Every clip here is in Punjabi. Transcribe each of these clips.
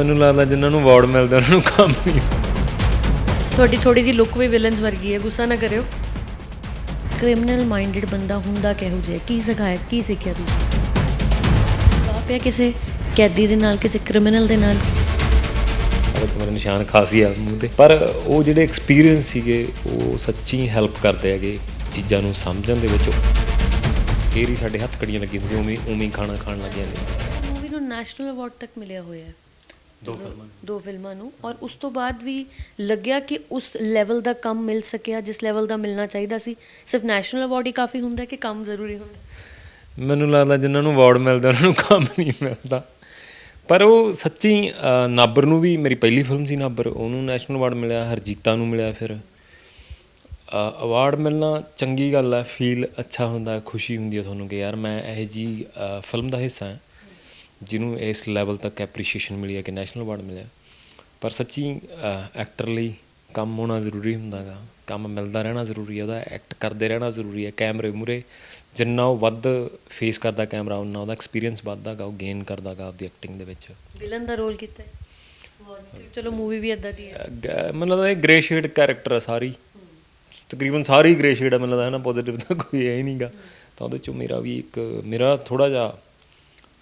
ਮੈਨੂੰ ਲੱਗਦਾ ਜਿਨ੍ਹਾਂ ਨੂੰ ਅਵਾਰਡ ਮਿਲਦਾ ਉਹਨਾਂ ਨੂੰ ਕੰਮ ਨਹੀਂ। ਤੁਹਾਡੀ ਥੋੜੀ ਜਿਹੀ ਲੁੱਕ ਵੀ ਵਿਲਨਸ ਵਰਗੀ ਹੈ ਗੁੱਸਾ ਨਾ ਕਰਿਓ। ਕ੍ਰਿਮੀਨਲ ਮਾਈਂਡਡ ਬੰਦਾ ਹੁੰਦਾ ਕਿਹੋ ਜਿਹਾ ਕੀ ਸਿਖਾਇਆ ਕੀ ਸਿੱਖਿਆ ਤੁਸੀਂ? ਆਪਿਆ ਕਿਸੇ ਕੈਦੀ ਦੇ ਨਾਲ ਕਿਸੇ ਕ੍ਰਿਮੀਨਲ ਦੇ ਨਾਲ? ਮੇਰੇ ਨਿਸ਼ਾਨ ਖਾਸੀ ਆ ਮੂੰਹ ਤੇ। ਪਰ ਉਹ ਜਿਹੜੇ ਐਕਸਪੀਰੀਅੰਸ ਸੀਗੇ ਉਹ ਸੱਚੀ ਹੈਲਪ ਕਰਦੇ ਹੈਗੇ ਚੀਜ਼ਾਂ ਨੂੰ ਸਮਝਣ ਦੇ ਵਿੱਚ। ਫੇਰ ਹੀ ਸਾਡੇ ਹੱਥ ਕੜੀਆਂ ਲੱਗੀਆਂ ਸੀ ਉਵੇਂ ਉਵੇਂ ਖਾਣਾ ਖਾਣ ਲੱਗ ਜਾਂਦੇ ਸੀ ਮੂਵੀ ਨੂੰ ਨੈਸ਼ਨਲ ਅਵਾਰਡ ਤੱਕ ਮਿਲਿਆ ਹੋਇਆ ਹੈ। ਦੋ ਫਿਲਮਾਂ ਦੋ ਫਿਲਮਾਂ ਨੂੰ। ਔਰ ਉਸ ਤੋਂ ਬਾਅਦ ਵੀ ਲੱਗਿਆ ਕਿ ਉਸ ਲੈਵਲ ਦਾ ਕੰਮ ਮਿਲ ਸਕਿਆ ਜਿਸ ਲੈਵਲ ਦਾ ਮਿਲਣਾ ਚਾਹੀਦਾ ਸੀ। ਸਿਰਫ ਨੈਸ਼ਨਲ ਅਵਾਰਡ ਹੀ ਕਾਫੀ ਹੁੰਦਾ ਕਿ ਕੰਮ ਜ਼ਰੂਰੀ ਹੁੰਦਾ। ਮੈਨੂੰ ਲੱਗਦਾ ਜਿਨ੍ਹਾਂ ਨੂੰ ਅਵਾਰਡ ਮਿਲਦਾ ਉਹਨਾਂ ਨੂੰ ਕੰਮ ਨਹੀਂ ਮਿਲਦਾ। ਪਰ ਉਹ ਸੱਚੀ ਨਾਬਰ ਨੂੰ ਵੀ ਮੇਰੀ ਪਹਿਲੀ ਫਿਲਮ ਸੀ ਨਾਬਰ ਉਹਨੂੰ ਨੈਸ਼ਨਲ ਅਵਾਰਡ ਮਿਲਿਆ ਹਰਜੀਤਾ ਨੂੰ ਮਿਲਿਆ ਫਿਰ। ਅਵਾਰਡ ਮਿਲਣਾ ਚੰਗੀ ਗੱਲ ਹੈ ਫੀਲ ਅੱਛਾ ਹੁੰਦਾ ਖੁਸ਼ੀ ਹੁੰਦੀ ਹੈ ਤੁਹਾਨੂੰ ਕਿ ਯਾਰ ਮੈਂ ਇਹ ਜੀ ਫਿਲਮ ਦਾ ਹਿੱਸਾ ਹਾਂ। ਜਿਹਨੂੰ ਇਸ ਲੈਵਲ ਤੱਕ ਐਪਰੀਸ਼ੀਏਸ਼ਨ ਮਿਲੀ ਹੈ ਕਿ ਨੈਸ਼ਨਲ ਅਵਾਰਡ ਮਿਲਿਆ। ਪਰ ਸੱਚੀ ਐਕਟਰ ਲਈ ਕੰਮ ਹੋਣਾ ਜ਼ਰੂਰੀ ਹੁੰਦਾਗਾ ਕੰਮ ਮਿਲਦਾ ਰਹਿਣਾ ਜ਼ਰੂਰੀ ਹੈ ਉਹਦਾ ਐਕਟ ਕਰਦੇ ਰਹਿਣਾ ਜ਼ਰੂਰੀ ਹੈ। ਕੈਮਰੇ ਮੂਰੇ ਜਿੰਨਾ ਉਹ ਵੱਧ ਫੇਸ ਕਰਦਾ ਕੈਮਰਾ ਉਹਨਾਂ ਉਹਦਾ ਐਕਸਪੀਰੀਅੰਸ ਵੱਧਦਾਗਾ ਉਹ ਗੇਨ ਕਰਦਾਗਾ ਆਪਦੀ ਐਕਟਿੰਗ ਦੇ ਵਿੱਚ। ਵਿਲਨ ਦਾ ਰੋਲ ਕੀਤਾ ਹੈ? ਚਲੋ ਮੂਵੀ ਵੀ ਇਦਾਂ ਦੀ ਹੈ। ਲੱਗਦਾ ਇਹ ਗ੍ਰੇ ਸ਼ੇਡ ਕੈਰੈਕਟਰ ਹੈ ਸਾਰੀ। ਤਕਰੀਬਨ ਸਾਰੀ ਗ੍ਰੇ ਸ਼ੇਡ ਹੈ ਮੈਨੂੰ ਲੱਗਦਾ ਹੈ ਨਾ ਪੋਜ਼ਿਟਿਵ ਤਾਂ ਕੋਈ ਹੈ ਹੀ ਨਹੀਂਗਾ ਤਾਂ ਉਹਦੇ ਚੋਂ ਮੇਰਾ ਵੀ ਇੱਕ ਮੇਰਾ ਥੋੜਾ ਜਿਹਾ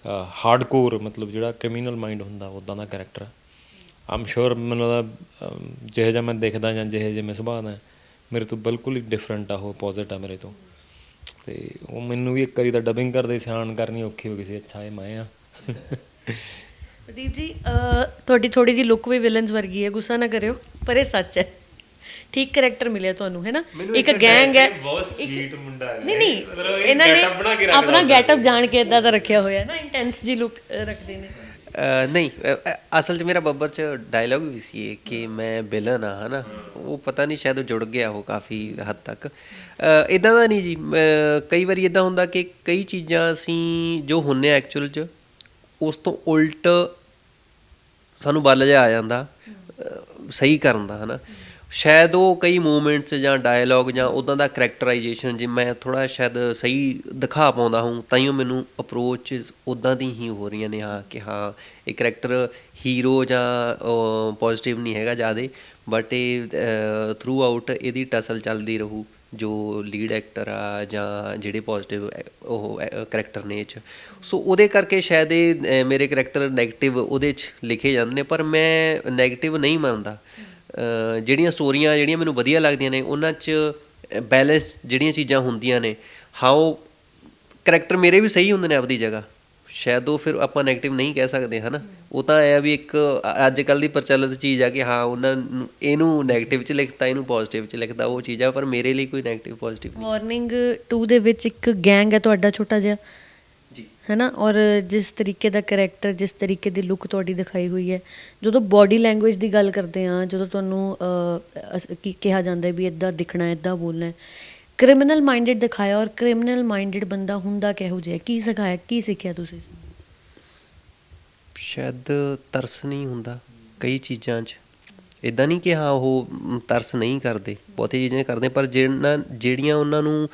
ਹਾਰਡਕੋਰ ਮਤਲਬ ਜਿਹੜਾ ਕ੍ਰਿਮੀਨਲ ਮਾਈਂਡ ਹੁੰਦਾ ਉਦਾਂ ਦਾ ਕੈਰੈਕਟਰ ਆਮ ਸ਼ੋਰ ਮੈਨੂੰ ਲੱਗਦਾ ਅਮ, ਜਿਹੋ ਜਿਹਾ ਮੈਂ ਦੇਖਦਾ ਜਾਂ ਜਿਹੋ ਜਿਹਾ ਮੈਂ ਸੁਭਾਅ ਦਾ ਮੇਰੇ ਤੋਂ ਬਿਲਕੁਲ ਹੀ ਡਿਫਰੈਂਟ ਆ ਉਹ ਪੋਜ਼ਿਟ ਆ ਮੇਰੇ ਤੋਂ। ਤੇ ਉਹ ਮੈਨੂੰ ਵੀ ਇੱਕ ਵਾਰੀ ਤਾਂ ਡਬਿੰਗ ਕਰਦੇ ਸਿਆਣ ਕਰਨੀ ਔਖੀ ਹੋ ਗਈ ਸੀ ਅੱਛਾ ਇਹ ਮੈਂ ਆ। ਪ੍ਰਦੀਪ ਜੀ ਤੁਹਾਡੀ ਥੋੜੀ ਜਿਹੀ ਲੁੱਕ ਵੀ ਵਿਲਨਸ ਵਰਗੀ ਹੈ ਗੁੱਸਾ ਨਾ ਕਰਿਓ ਪਰ ਇਹ ਸੱਚ ਹੈ। ਠੀਕ ਕਰੈਕਟਰ ਮਿਲਿਆ ਤੁਹਾਨੂੰ ਹੈ ਨਾ? ਇੱਕ ਗੈਂਗ ਹੈ। ਬਹੁਤ sweet ਮੁੰਡਾ ਹੈ। ਨਹੀਂ ਨਹੀਂ ਇਹਨਾਂ ਨੇ ਆਪਣਾ ਗੈਟਅਪ ਜਾਣ ਕੇ ਇਦਾਂ ਦਾ ਰੱਖਿਆ ਹੋਇਆ ਹੈ ਨਾ ਇੰਟੈਂਸ ਜੀ ਲੁੱਕ ਰੱਖਦੇ ਨੇ। 'ਚ ਮੇਰਾ ਬੱਬਰ 'ਚ ਡਾਇਲੌਗ ਵੀ ਸੀ ਇਹ ਕਿ ਮੈਂ ਵਿਲਨ ਆ ਹਨਾ। ਉਹ ਪਤਾ ਨਹੀਂ ਸ਼ਾਇਦ ਉਹ ਜੁੜ ਗਿਆ ਉਹ ਕਾਫੀ ਹੱਦ ਤੱਕ। ਇਦਾਂ ਦਾ ਨਹੀਂ ਜੀ ਕਈ ਵਾਰੀ ਇਦਾਂ ਹੁੰਦਾ ਕਿ ਕਈ ਚੀਜ਼ਾਂ ਅਸੀਂ ਜੋ ਹੁੰਨੇ ਐਕਚੁਅਲ 'ਚ ਉਸ ਤੋਂ ਉਲਟ ਸਾਨੂੰ ਬਲ ਜਿਹਾ ਆ ਜਾਂਦਾ ਸਹੀ ਕਰਨ ਦਾ ਹਨਾ। ਸ਼ਾਇਦ ਉਹ ਕਈ ਮੂਵਮੈਂਟਸ ਜਾਂ ਡਾਇਲੌਗ ਜਾਂ ਉਦਾਂ ਦਾ ਕਰੈਕਟਰਾਈਜੇਸ਼ਨ ਜੇ ਮੈਂ ਥੋੜਾ ਸ਼ਾਇਦ ਸਹੀ ਦਿਖਾ ਪਾਉਂਦਾ ਹਾਂ, ਤਾਂ ਹੀ ਮੈਨੂੰ ਅਪਰੋਚ ਉਦਾਂ ਦੀ ਹੀ ਹੋ ਰਹੀਆਂ ਨੇ, ਹਾਂ, ਕਿ ਹਾਂ, ਇਹ ਕਰੈਕਟਰ ਹੀਰੋ ਜਾਂ ਪੋਜ਼ਿਟਿਵ ਨਹੀਂ ਹੈਗਾ ਜਿਆਦੇ ਬਟ ਇਹ ਥਰੂ ਆਊਟ ਇਹਦੀ ਟਸਲ ਚੱਲਦੀ ਰਹੂ, ਜੋ ਲੀਡ ਐਕਟਰ ਆ ਜਾਂ ਜਿਹੜੇ ਪੋਜ਼ਿਟਿਵ ਉਹ ਕਰੈਕਟਰ ਨੇ ਇਹ 'ਚ। ਸੋ ਉਹਦੇ ਕਰਕੇ ਸ਼ਾਇਦ ਇਹ ਮੇਰੇ ਕਰੈਕਟਰ 네ਗੇਟਿਵ ਉਹਦੇ 'ਚ ਲਿਖੇ ਜਾਂਦੇ ਨੇ, ਪਰ ਮੈਂ 네ਗੇਟਿਵ ਨਹੀਂ ਮੰਨਦਾ। ਜਿਹੜੀਆਂ ਸਟੋਰੀਆਂ ਜਿਹੜੀਆਂ ਮੈਨੂੰ ਵਧੀਆ ਲੱਗਦੀਆਂ ਨੇ, ਉਹਨਾਂ 'ਚ ਬੈਲੈਂਸ ਜਿਹੜੀਆਂ ਚੀਜ਼ਾਂ ਹੁੰਦੀਆਂ ਨੇ ਹਾਉ ਕੈਰੈਕਟਰ ਮੇਰੇ ਵੀ ਸਹੀ ਹੁੰਦੇ ਨੇ ਆਪਦੀ ਜਗ੍ਹਾ। ਸ਼ਾਇਦ ਉਹ ਫਿਰ ਆਪਾਂ ਨੈਗੇਟਿਵ ਨਹੀਂ ਕਹਿ ਸਕਦੇ, ਹਨਾ? ਉਹ ਤਾਂ ਆਇਆ ਵੀ ਇੱਕ ਅੱਜ ਕੱਲ ਦੀ ਪ੍ਰਚਲਿਤ ਚੀਜ਼ ਆ ਕਿ ਹਾਂ, ਉਹਨਾਂ ਇਹਨੂੰ ਨੈਗੇਟਿਵ ਚ ਲਿਖਤਾ, ਇਹਨੂੰ ਪੋਜ਼ਿਟਿਵ ਚ ਲਿਖਦਾ ਉਹ ਚੀਜ਼ਾਂ, ਪਰ ਮੇਰੇ ਲਈ ਕੋਈ ਨੈਗੇਟਿਵ ਪੋਜ਼ਿਟਿਵ ਨਹੀਂ। ਮਾਰਨਿੰਗ 2 ਦੇ ਵਿੱਚ ਇੱਕ ਗੈਂਗ ਹੈ ਤੁਹਾਡਾ ਛੋਟਾ ਜਿਹਾ। ਜੀ। ਹੈ ਨਾ ਔਰ ਜਿਸ ਤਰੀਕੇ ਦਾ ਕੈਰੈਕਟਰ ਜਿਸ ਤਰੀਕੇ ਦੀ ਲੁੱਕ ਤੁਹਾਡੀ ਦਿਖਾਈ ਹੋਈ ਹੈ ਜਦੋਂ ਬਾਡੀ ਲੈਂਗੁਏਜ ਦੀ ਗੱਲ ਕਰਦੇ ਆ ਜਦੋਂ ਤੁਹਾਨੂੰ ਕੀ ਕਿਹਾ ਜਾਂਦਾ ਵੀ ਇਦਾਂ ਦਿਖਣਾ ਇਦਾਂ ਬੋਲਣਾ ਕ੍ਰਿਮੀਨਲ ਮਾਈਂਡਡ ਦਿਖਾਇਆ ਔਰ ਕ੍ਰਿਮੀਨਲ ਮਾਈਂਡਡ ਬੰਦਾ ਹੁੰਦਾ ਕਿਹੋ ਜਿਹਾ? ਕੀ ਸਿਖਾਇਆ ਕੀ ਸਿੱਖਿਆ ਤੁਸੀਂ? ਸ਼ਾਇਦ ਤਰਸ ਨਹੀਂ ਹੁੰਦਾ ਕਈ ਚੀਜ਼ਾਂ 'ਚ। ਇਦਾਂ ਨਹੀਂ ਕਿ ਹਾਂ ਉਹ ਤਰਸ ਨਹੀਂ ਕਰਦੇ ਬਹੁਤੀ ਚੀਜ਼ਾਂ ਕਰਦੇ ਪਰ ਜਿਹੜੀਆਂ ਜਿਹੜੀਆਂ ਉਹਨਾਂ ਨੂੰ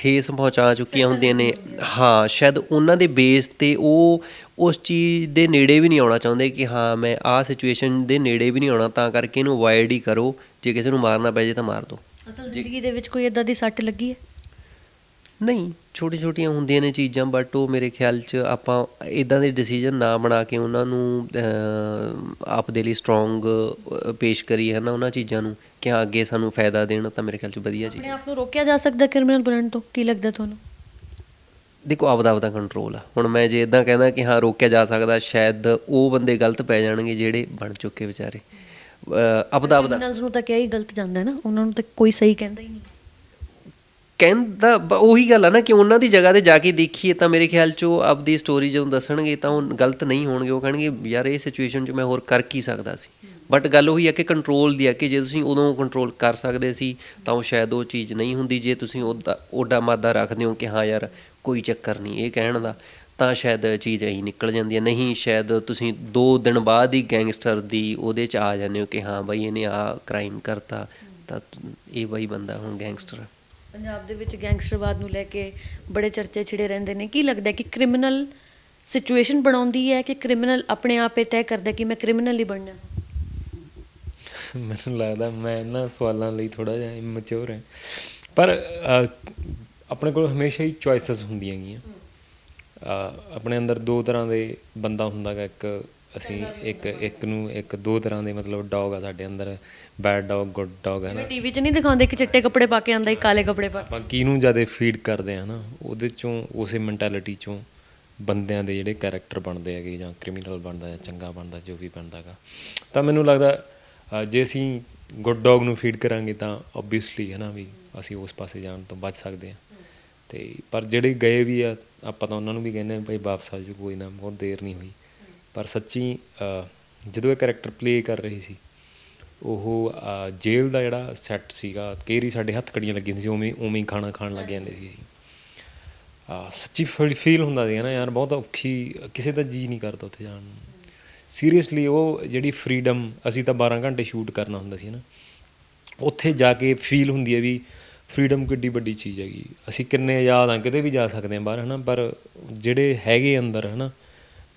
ਠੇਸ ਪਹੁੰਚਾ ਚੁੱਕੀਆਂ ਹੁੰਦੀਆਂ ਨੇ। ਹਾਂ ਸ਼ਾਇਦ ਉਹਨਾਂ ਦੇ ਬੇਸ ਤੇ ਉਹ ਉਸ ਚੀਜ਼ ਦੇ ਨੇੜੇ ਵੀ ਨਹੀਂ ਆਉਣਾ ਚਾਹੁੰਦੇ ਕਿ ਹਾਂ ਮੈਂ ਆਹ ਸਿਚੁਏਸ਼ਨ ਦੇ ਨੇੜੇ ਵੀ ਨਹੀਂ ਆਉਣਾ ਤਾਂ ਕਰਕੇ ਇਹਨੂੰ ਅਵੋਇਡ ਹੀ ਕਰੋ। ਜੇ ਕਿਸੇ ਨੂੰ ਮਾਰਨਾ ਪੈ ਜੇ ਤਾਂ ਮਾਰ ਦਿਓ। ਅਸਲ ਜ਼ਿੰਦਗੀ ਦੇ ਵਿੱਚ ਕੋਈ ਇਦਾਂ ਦੀ ਸੱਟ ਲੱਗੀ ਹੈ? ਨਹੀਂ। ਛੋਟੀ ਛੋਟੀਆਂ ਹੁੰਦੀਆਂ ਨੇ ਚੀਜ਼ਾਂ ਬਟ ਉਹ ਮੇਰੇ ਖਿਆਲ 'ਚ ਆਪਾਂ ਇਦਾਂ ਦੇ ਡਿਸੀਜਨ ਨਾ ਬਣਾ ਕੇ ਉਹਨਾਂ ਨੂੰ ਆਪ ਦੇ ਲਈ ਸਟਰੋਂਗ ਪੇਸ਼ ਕਰੀ ਹੈ ਨਾ ਉਹਨਾਂ ਚੀਜ਼ਾਂ ਨੂੰ। ਕਿ ਹਾਂ ਅੱਗੇ ਸਾਨੂੰ ਫਾਇਦਾ ਦੇਣ ਤਾਂ ਮੇਰੇ ਖਿਆਲ 'ਚ ਵਧੀਆ ਚੀਜ਼ ਆਪਣੇ ਆਪ ਨੂੰ ਰੋਕਿਆ ਜਾ ਸਕਦਾ ਕ੍ਰਿਮੀਨਲ ਬਣਨ ਤੋਂ? ਕੀ ਲੱਗਦਾ ਤੁਹਾਨੂੰ? ਦੇਖੋ ਆਪਦਾ ਆਪਦਾ ਕੰਟਰੋਲ ਆ। ਹੁਣ ਮੈਂ ਜੇ ਇਦਾਂ ਕਹਿੰਦਾ ਕਿ ਹਾਂ ਰੋਕਿਆ ਜਾ ਸਕਦਾ ਸ਼ਾਇਦ ਉਹ ਬੰਦੇ ਗਲਤ ਪੈ ਜਾਣਗੇ ਜਿਹੜੇ ਬਣ ਚੁੱਕੇ ਵਿਚਾਰੇ। ਆਪਦਾ ਆਪਦਾ ਕ੍ਰਿਮੀਨਲਸ ਨੂੰ ਤਾਂ ਕਿਹਾ ਹੀ ਗਲਤ ਜਾਂਦਾ ਹੈ ਨਾ ਉਹਨਾਂ ਨੂੰ ਤਾਂ ਕੋਈ ਸਹੀ ਕਹਿੰਦਾ ਹੀ ਨਹੀਂ। ਕਹਿੰਦਾ, ਬ- ਉਹੀ ਗੱਲ ਆ ਨਾ ਕਿ ਉਹਨਾਂ ਦੀ ਜਗ੍ਹਾ ਤੇ ਜਾ ਕੇ ਦੇਖੀਏ ਤਾਂ ਮੇਰੇ ਖਿਆਲ 'ਚ ਉਹ ਆਪਦੀ ਸਟੋਰੀ ਜਦੋਂ ਦੱਸਣਗੇ ਤਾਂ ਉਹ ਗਲਤ ਨਹੀਂ ਹੋਣਗੇ। ਉਹ ਕਹਿਣਗੇ, ਯਾਰ, ਇਹ ਸਿਚੁਏਸ਼ਨ 'ਚ ਮੈਂ ਹੋਰ ਕਰ ਕੀ ਸਕਦਾ ਸੀ? ਬਟ ਗੱਲ ਉਹੀ ਆ ਕਿ ਕੰਟਰੋਲ ਦੀ ਆ ਕਿ ਜੇ ਤੁਸੀਂ ਉਦੋਂ ਕੰਟਰੋਲ ਕਰ ਸਕਦੇ ਸੀ, ਤਾਂ ਉਹ ਸ਼ਾਇਦ ਉਹ ਚੀਜ਼ ਨਹੀਂ ਹੁੰਦੀ। ਜੇ ਤੁਸੀਂ ਉਹਦਾ ਓਡਾ ਮਾਦਾ ਰੱਖਦੇ ਹੋ ਕਿ ਹਾਂ ਯਾਰ, ਕੋਈ ਚੱਕਰ ਨਹੀਂ, ਇਹ ਕਹਿਣ ਦਾ, ਤਾਂ ਸ਼ਾਇਦ ਚੀਜ਼ ਐਂ ਨਿਕਲ ਜਾਂਦੀ ਹੈ ਨਹੀਂ, ਸ਼ਾਇਦ ਤੁਸੀਂ 2 ਦਿਨ ਬਾਅਦ ਹੀ ਗੈਂਗਸਟਰ ਦੀ ਉਹਦੇ 'ਚ ਆ ਜਾਂਦੇ ਹੋ ਕਿ ਹਾਂ ਬਾਈ ਇਹਨੇ ਆ ਕ੍ਰਾਈਮ ਕਰਤਾ, ਤਾਂ ਇਹ ਬਾਈ ਬੰਦਾ ਹੁਣ ਗੈਂਗਸਟਰ ਹੈ ਪੰਜਾਬ ਦੇ ਵਿੱਚ ਗੈਂਗਸਟਰਵਾਦ ਨੂੰ ਲੈ ਕੇ ਬੜੇ ਚਰਚੇ ਛਿੜੇ ਰਹਿੰਦੇ ਨੇ। ਕੀ ਲੱਗਦਾ ਕਿ ਕ੍ਰਿਮੀਨਲ ਸਿਚੁਏਸ਼ਨ ਬਣਾਉਂਦੀ ਹੈ ਕਿ ਕ੍ਰਿਮੀਨਲ ਆਪਣੇ ਆਪ ਇਹ ਤੈਅ ਕਰਦਾ ਕਿ ਮੈਂ ਕ੍ਰਿਮੀਨਲ ਹੀ ਬਣਨਾ ਮੈਨੂੰ ਲੱਗਦਾ ਮੈਂ ਇਹਨਾਂ ਸਵਾਲਾਂ ਲਈ ਥੋੜਾ ਜਿਹਾ ਇਮੈਚੁਰ ਹਾਂ। ਪਰ ਆਪਣੇ ਕੋਲ ਹਮੇਸ਼ਾ ਹੀ ਚੁਆਇਸਸ ਹੁੰਦੀਆਂ ਗੀਆਂ ਆਪਣੇ ਅੰਦਰ ਦੋ ਤਰ੍ਹਾਂ ਦੇ ਬੰਦਾ ਹੁੰਦਾ ਗਾ ਇੱਕ ਅਸੀਂ ਇੱਕ ਇੱਕ ਨੂੰ ਇੱਕ ਦੋ ਤਰ੍ਹਾਂ ਦੇ ਮਤਲਬ ਡੌਗ ਆ ਸਾਡੇ ਅੰਦਰ ਬੈਡ ਡੌਗ ਗੁੱਡ ਡੌਗ ਹੈ ਨਾ। ਟੀਵੀ 'ਚ ਨਹੀਂ ਦਿਖਾਉਂਦੇ ਕਿ ਚਿੱਟੇ ਕੱਪੜੇ ਪਾ ਕੇ ਆਂਦਾ ਇੱਕ ਕਾਲੇ ਕੱਪੜੇ ਪਾ ਕੇ ਆਪਾਂ ਕਿਹਨੂੰ ਜ਼ਿਆਦਾ ਫੀਡ ਕਰਦੇ ਆ ਨਾ ਉਹਦੇ ਚੋਂ ਉਸੇ ਮੈਂਟੈਲਿਟੀ ਚੋਂ ਬੰਦਿਆਂ ਦੇ ਜਿਹੜੇ ਕੈਰੈਕਟਰ ਬਣਦੇ ਹੈਗੇ ਜਾਂ ਕ੍ਰਿਮੀਨਲ ਬਣਦਾ ਜਾਂ ਚੰਗਾ ਬਣਦਾ ਜੋ ਵੀ ਬਣਦਾਗਾ ਤਾਂ ਮੈਨੂੰ ਲੱਗਦਾ ਜੇ ਅਸੀਂ ਗੁੱਡ ਡੌਗ ਨੂੰ ਫੀਡ ਕਰਾਂਗੇ ਤਾਂ ਆਬਵੀਅਸਲੀ ਹੈ ਨਾ ਵੀ ਅਸੀਂ ਉਸ ਪਾਸੇ ਜਾਣ ਤੋਂ ਬਚ ਸਕਦੇ ਹਾਂ ਤੇ ਪਰ ਜਿਹੜੇ ਗਏ ਵੀ ਆ ਆਪਾਂ ਤਾਂ ਉਹਨਾਂ ਨੂੰ ਵੀ ਕਹਿੰਦੇ ਆ ਭਾਈ ਵਾਪਸ ਆ ਜਾਓ ਕੋਈ ਨਾ ਬਹੁਤ ਦੇਰ ਨਹੀਂ ਹੋਈ। ਪਰ ਸੱਚੀ ਜਦੋਂ ਇਹ ਕੈਰੈਕਟਰ ਪਲੇ ਕਰ ਰਹੀ ਸੀ, ਉਹ ਜੇਲ੍ਹ ਦਾ ਜਿਹੜਾ ਸੈੱਟ ਸੀਗਾ, ਕੇਰੀ ਸਾਡੇ ਹੱਥ ਕੜੀਆਂ ਲੱਗੀਆਂ ਸੀ, ਉਵੇਂ ਉਵੇਂ ਹੀ ਖਾਣਾ ਖਾਣ ਲੱਗ ਜਾਂਦੇ ਸੀ ਸੀ ਸੱਚੀ ਫੀਲ ਹੁੰਦਾ ਸੀ ਨਾ ਯਾਰ, ਬਹੁਤ ਔਖੀ, ਕਿਸੇ ਦਾ ਜੀ ਨਹੀਂ ਕਰਦਾ ਉੱਥੇ ਜਾਣ ਨੂੰ। ਸੀਰੀਅਸਲੀ ਉਹ ਜਿਹੜੀ ਫਰੀडम ਅਸੀਂ ਤਾਂ 12 ਘੰਟੇ ਸ਼ੂਟ ਕਰਨਾ ਹੁੰਦਾ ਸੀ ਨਾ, ਉੱਥੇ ਜਾ ਕੇ ਫੀਲ ਹੁੰਦੀ ਹੈ ਵੀ ਫਰੀडम ਕਿੱਡੀ ਵੱਡੀ ਚੀਜ਼ ਹੈਗੀ। ਅਸੀਂ ਕਿੰਨੇ ਆਜ਼ਾਦ ਆ ਕਿਤੇ ਵੀ ਜਾ ਸਕਦੇ ਹਾਂ ਬਾਹਰ, ਹਨਾ, ਪਰ ਜਿਹੜੇ ਹੈਗੇ ਅੰਦਰ, ਹਨਾ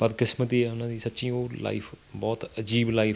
ਬਦਕਿਸਮਤੀ ਹੈ ਉਹਨਾਂ ਦੀ ਸੱਚੀ ਉਹ ਲਾਈਫ ਬਹੁਤ ਅਜੀਬ ਲਾਈਫ